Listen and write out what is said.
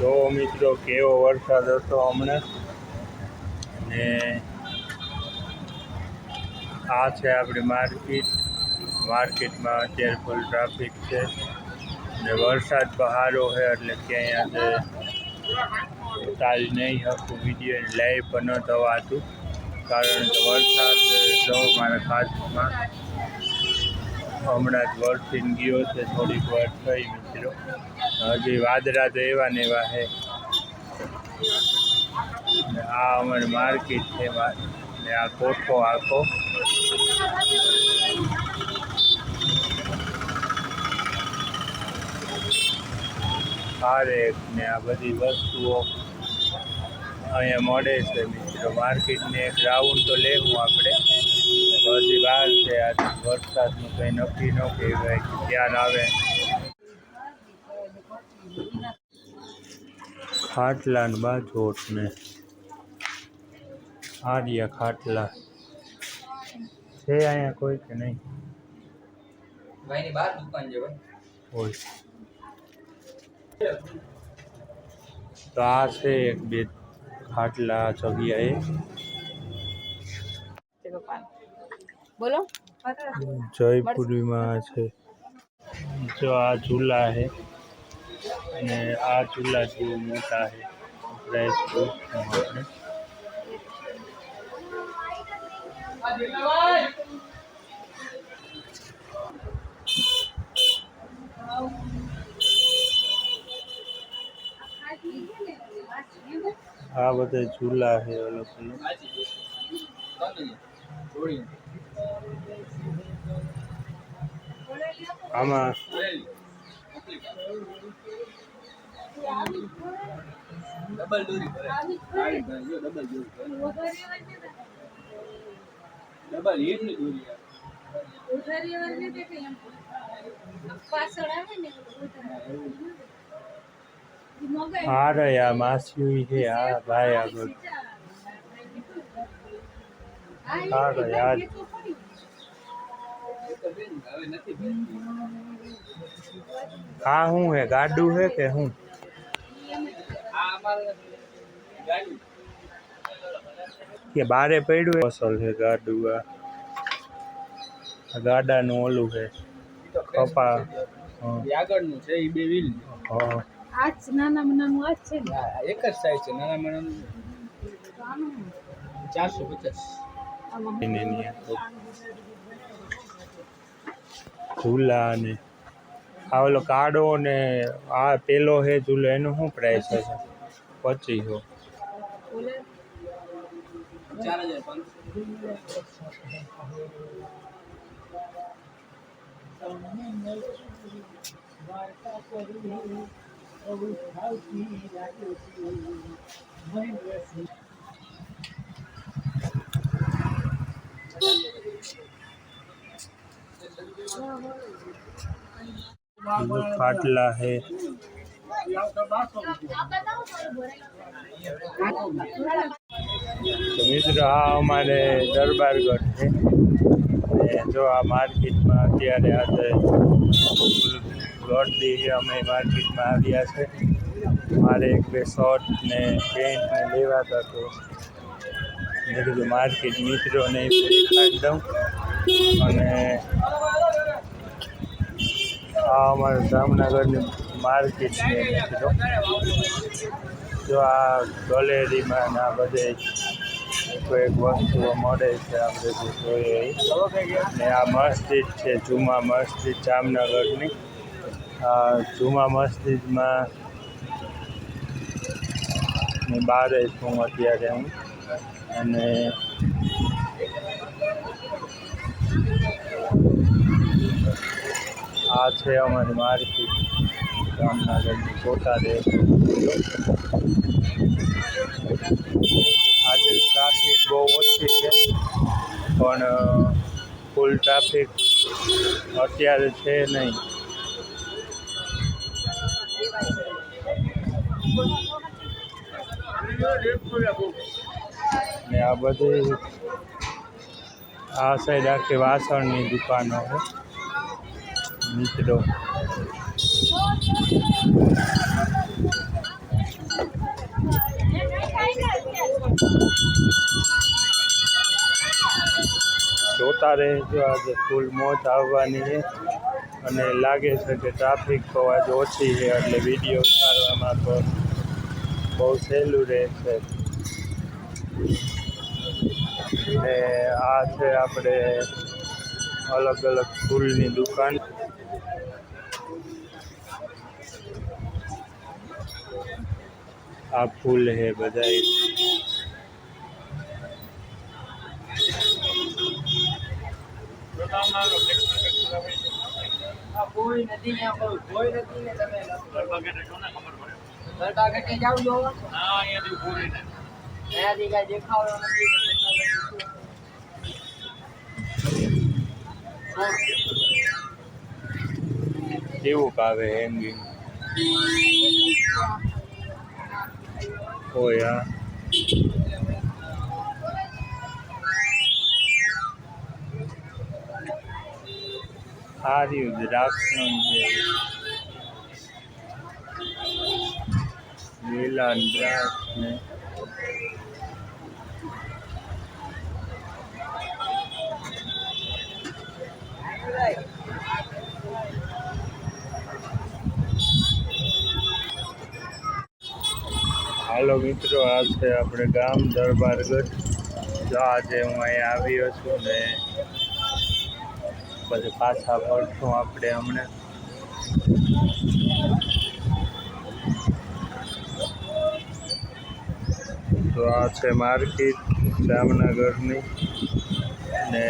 જો મિત્રો, કેવો વરસાદ હતો હમણાં? ને આ છે આપણી માર્કેટ. માર્કેટમાં અત્યારે ફૂલ ટ્રાફિક છે. ને વરસાદ બહારો છે, એટલે ક્યાંય આજે તારી નહીં હતું વીડિયો લાઈવ પણ ન થવાતું. કારણ કે વરસાદ તો મારા ખાસમાં હમણાં જ વરસીને ગયો છે, થોડીક વાર થઈ મિત્રો. હજી વાદરા તો એવા ને એવા છે. આ અમારી માર્કેટ છે ને આ કોઠો આખો. હારેક ને આ બધી વસ્તુઓ અહીંયા મળે છે મિત્રો. માર્કેટને એક રાઉન્ડ તો લેવું આપણે. હજી વાર છે આ વરસાદનું કંઈ નક્કી ન કહેવાય કે ક્યારે આવે. ખાટલા ને આર્યા ખાટલા. છે અહીંયા કોઈ કે નહીં? ભાઈની બાર દુકાન છે ભાઈ. હોય તો આ છે એક બે ખાટલા જગ્યાએ. બોલો. જયપુરીમાં છે. જો આ ઝૂલા છે અને આ ઝૂલા જેવું મોટા છે. પ્રાઇસ આપણે આ બધા ઝૂલા છે અલગ અલગ આમાં ડબલ દોરી ભરે ડબલ દોરી ડબલ હીટની દોરી આ રહ્યા માસી છે આ ભાઈ આગળ આ રહ્યા આ જ. હવે નથી ભરતી. આ શું હે ગાડું હે કે શું આ અમારે ગાડી કે બારે પડ્યું હે અસલ છે ગાડું આ આ ગાડાનું ઓલું છે કપા હા એ આગળનું છે એ બે વ્હીલ હા આજ નાના નાનું આજ છે ને એક જ સાઈઝ છે નાના નાના ચારસો પચાસ આમાં એને એની ઝૂલા ને આ ઓલો કાડો ને આ પેલો હે ઝૂલો, એનો શું પ્રાઇસ હશે? પચીસો વાર્તા ચાર ખાટલા હે મિત્રો આ અમારે દરબારગઢ છે જો આ માર્કેટમાં અત્યારે આજે ગળદી છે અમે માર્કેટમાં આવ્યા છે મારે એક બે શર્ટ ને પેન્ટ ને લેવાતા તો મેં કીધું માર્કેટ મિત્રોને દેખાડી દઉં અને આ અમારે જામનગરની માર્કેટ છે જો આ ગલેરીમાં ને આ બધે કોઈક વસ્તુઓ મળે છે આપણે જે જોઈએ. ને આ મસ્જિદ છે, જુમા મસ્જિદ જામનગરની. આ જુમા મસ્જિદમાં બહાર છું અત્યારે હું. અને આ છે અમારી માર્કેટ જામનગરની ચોટાડે આજે ટ્રાફિક બહુ ઓછી છે, પણ ફૂલ ટ્રાફિક અત્યારે છે નહીં. ને આ બધી, આ સાઈડ આખી વાસણની દુકાનો છે. મિત્રો. જોતા રહેજો આજે ફૂલ મોજ આવવાની છે અને લાગે છે કે ટ્રાફિક તો આજે ઓછી છે એટલે વીડિયો ઉતારવામાં તો બહુ સહેલું રહેશે. ને આ છે આપણે અલગ અલગ ફૂલની દુકાન આ ફૂલ હે બધાય કોઈ નથી ત્યાં કોઈ કોઈ નથી ને તમે ગરબા ઘાટે જાવ છો અહીંયાથી કાંઈ દેખાડો કેવું કાવે હેંગિંગ ઓય આ આ રહ્યું છે લીલા દ્રાક્ષ ને હાલો મિત્રો, આ છે આપણે ગામ દરબારગઢ જો આજે હું અહીંયા આવ્યો છું ને પછી પાછા ફરશું આપણે હમણાં. તો આ છે માર્કેટ, જામનગરની ને